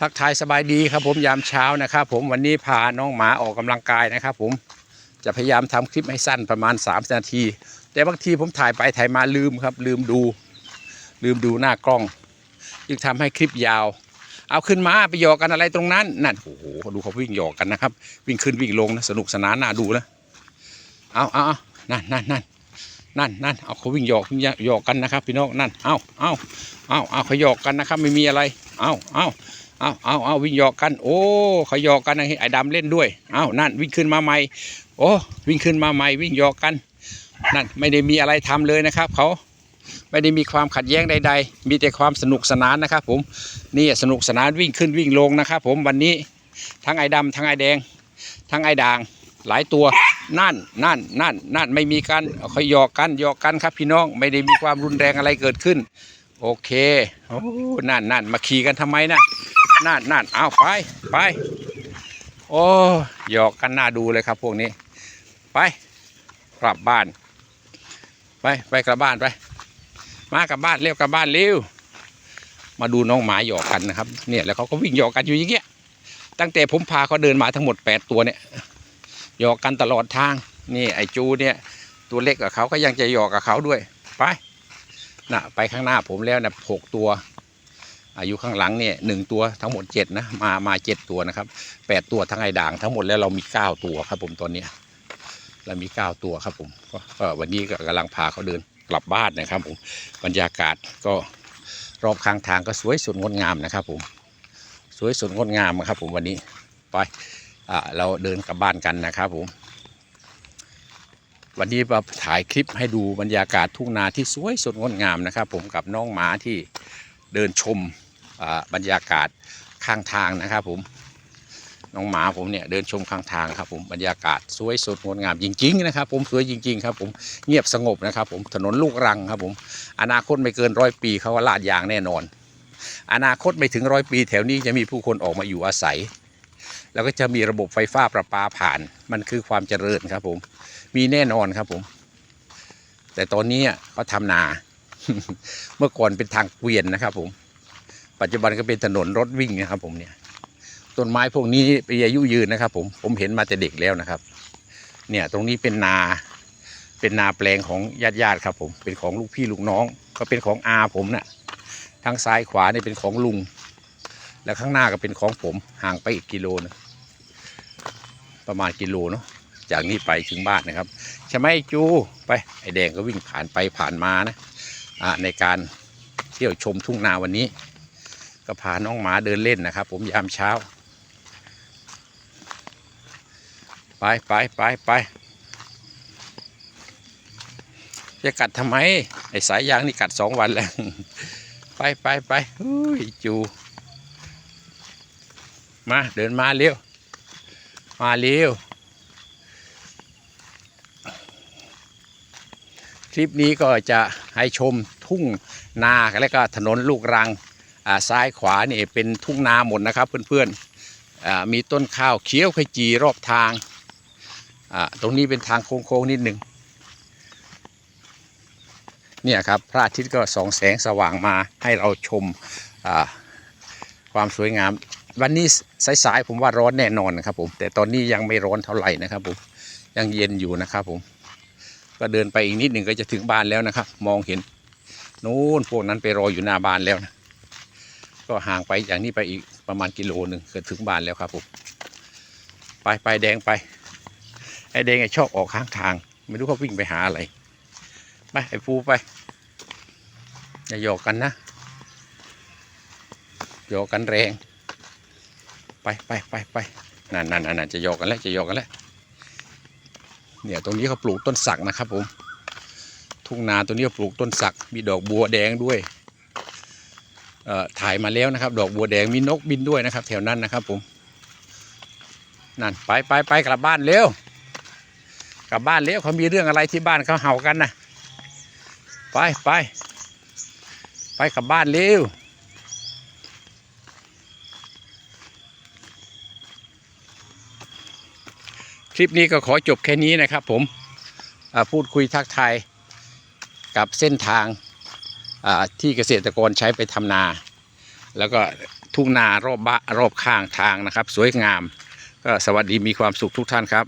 ทักทายสบายดีครับผมยามเช้านะครับผมวันนี้พาน้องหมาออกกำลังกายนะครับผมจะพยายามทำคลิปให้สั้นประมาณ 3 นาที แต่บางทีผมถ่ายไปถ่ายมาลืมครับ ลืมดู ลืมดูหน้ากล้องยึงทำให้คลิปยาว เอาขึ้นมาไปหยอกกันอะไรตรงนั้นนั่นโอ้โหดูเขาวิ่งหยอกกันนะครับ วิ่งขึ้นวิ่งลงนะสนุกสนานน่าดูนะเอาเอาเอานั่นนั่นนั่นนั่นนั่นเอาเขาวิ่งหยอกวิ่งหยอกกันนะครับ พี่น้องนั่นเอาเอาเอาเอาเขาหยอกกันนะครับ ไม่มีอะไรเอาเอา เอาเอาเอาวิ่งหยอกกัน โอ้เขาหยอกกันนะไอ้ดำเล่นด้วยเอานั่นวิ่งขึ้นมาใหม่ โอ้วิ่งขึ้นมาใหม่วิ่งหยอกกัน นั่นไม่ได้มีอะไรทำเลยนะครับเขาไม่ได้มีความขัดแย้งใด ๆ มีแต่ความสนุกสนานนะครับ ผมนี่สนุกสนานวิ่งขึ้นวิ่งลงนะครับ ผมวันนี้ทั้งไอ้ดำทั้งไอ้แดง ทั้งไอ้ด่างหลายตัวนั่นนั่นนั่นนั่นไม่มีการเขาหยอกกันหยอกกันครับพี่น้องไม่ได้มีความรุนแรงอะไรเกิดขึ้น โอเคโอ้นั่นนั่นมาขี่กันทำไมนะ นั่นนั่นเอาไปไปโอ้หยอกกันน่าดูเลยครับพวกนี้ ไปกลับบ้าน ไปไปกลับบ้านไป มากลับบ้านเร็วกลับบ้านเร็วมาดูน้องหมาหยอกกันนะครับ เนี่ยแล้วเขาก็วิ่งหยอกกันอยู่อย่างเงี้ยตั้งแต่ผมพาเขาเดินมาทั้งหมด 8 ตัวเนี่ยหยอกกันตลอดทางนี่ไอ้จูเนี่ยตัวเล็กกับเขาก็ยังจะหยอกกับเขาด้วย ไปนะไปข้างหน้าผมแล้วนะหกตัว อายุข้างหลังเนี่ยหนึ่งตัวทั้งหมดเจ็ดนะมามาเจ็ดตัวนะครับแปดตัวทั้งไอ้ด่างทั้งหมดแล้วเรามีเก้าตัวครับผมตอนนี้เรามีเก้าตัวครับผมก็วันนี้ก็กำลังพาเขาเดินกลับบ้านนะครับผมบรรยากาศก็รอบข้างทางก็สวยสดงดงามนะครับผมสวยสดงดงามครับผมวันนี้ไปอ่าเราเดินกลับบ้านกันนะครับผมวันนี้มาถ่ายคลิปให้ดูบรรยากาศทุ่งนาที่สวยสดงดงามนะครับ ผมกับน้องหมาที่เดินชม บรรยากาศข้างทางนะครับผมน้องหมาผมเนี่ยเดินชมข้างทางครับผมบรรยากาศสวยสดงดงามจริงๆนะครับผมสวยจริง ๆ ครับผมเงียบสงบนะครับผมถนนลูกรังครับผมอนาคตไม่เกินร้อยปีเขาว่าลาดยางแน่นอน อนาคตไม่ถึงร้อยปี แถวนี้จะมีผู้คนออกมาอยู่อาศัย แล้วก็จะมีระบบไฟฟ้าประปาผ่าน มันคือความเจริญครับผม มีแน่นอนครับผม แต่ตอนนี้เขาทำนา เมื่อก่อนเป็นทางเกวียนนะครับผม ปัจจุบันก็เป็นถนนรถวิ่งนะครับ ผมเนี่ย ต้นไม้พวกนี้เป็นอายุยืนนะครับ ผมผมเห็นมาแต่เด็กแล้วนะครับ เนี่ยตรงนี้เป็นนา เป็นนาแปลงของญาติญาติครับ ผมเป็นของลูกพี่ลูกน้องก็เป็นของอาผมนะ่ะทางซ้ายขวานี่เป็นของลุง แล้วข้างหน้าก็เป็นของผมห่างไปอีกกิโลนึงประมาณกิโลเนาะจากนี้ไปถึงบ้านนะครับใช่ไหมจูไปไอแดงก็วิ่งผ่านไปผ่านมานะอ่าในการเที่ยวชมทุ่งนาวันนี้ ก็พาน้องหมาเดินเล่นนะครับ ผมยามเช้า ไปไปไปไปจะกัดทำไม ไอ้สายยางนี่กัดสองวันแล้ว ไปไปไปอุ้ยจู มาเดินมาเร็ว มาเร็ว คลิปนี้ก็จะให้ชมทุ่งนาและก็ถนนลูกรัง ซ้ายขวานี่เป็นทุ่งนาหมดนะครับเพื่อนๆอ่ามีต้นข้าวเขียวขจีรอบทางอ่าตรงนี้เป็นทางโค้งๆนิดหนึ่งเนี่ยครับพระอาทิตย์ก็ส่องแสงสว่างมาให้เราชมอ่าความสวยงาม วันนี้สายๆผมว่าร้อนแน่นอนนะครับผมแต่ตอนนี้ยังไม่ร้อนเท่าไหร่นะครับผมยังเย็นอยู่นะครับผมก็เดินไปอีกนิดหนึ่งก็จะถึงบ้านแล้วนะครับ มองเห็นนู้นพวกนั้นไปรออยู่หน้าบ้านแล้วนะ ก็ห่างไปอย่างนี้ไปอีกประมาณกิโลหนึ่งเก็ถึงบ้านแล้วครับผมไปไปแดงไป ไอ้แดงไอ้ชอบออกข้างทาง ไม่รู้เขาวิ่งไปหาอะไรไปไอ้ฟูไปอย่าหยอกกันนะหยอกกันแรง ไปไปไปไปนั่นนั่นนั่นจะหยอกกันแล้วจะหยอกกันแล้วเนี่ยตรงนี้เขาปลูกต้นสักนะครับผมทุ่งนาตัวนี้ปลูกต้นสักมีดอกบัวแดงด้วย ถ่ายมาแล้วนะครับ ดอกบัวแดงมีนกบินด้วยนะครับ แถวนั้นนะครับผมนั่นไปไปไปกลับบ้านเร็วกลับบ้านเร็วเขามีเรื่องอะไรที่บ้านเขาเห่ากันนะไปไปไปกลับบ้านเร็วคลิปนี้ก็ขอจบแค่นี้นะครับผมพูดคุยทักทายกับเส้นทาง ที่เกษตรกรใช้ไปทำนา แล้วก็ทุ่งนารอบบะรอบข้างทางนะครับ สวยงาม ก็สวัสดีมีความสุขทุกท่านครับ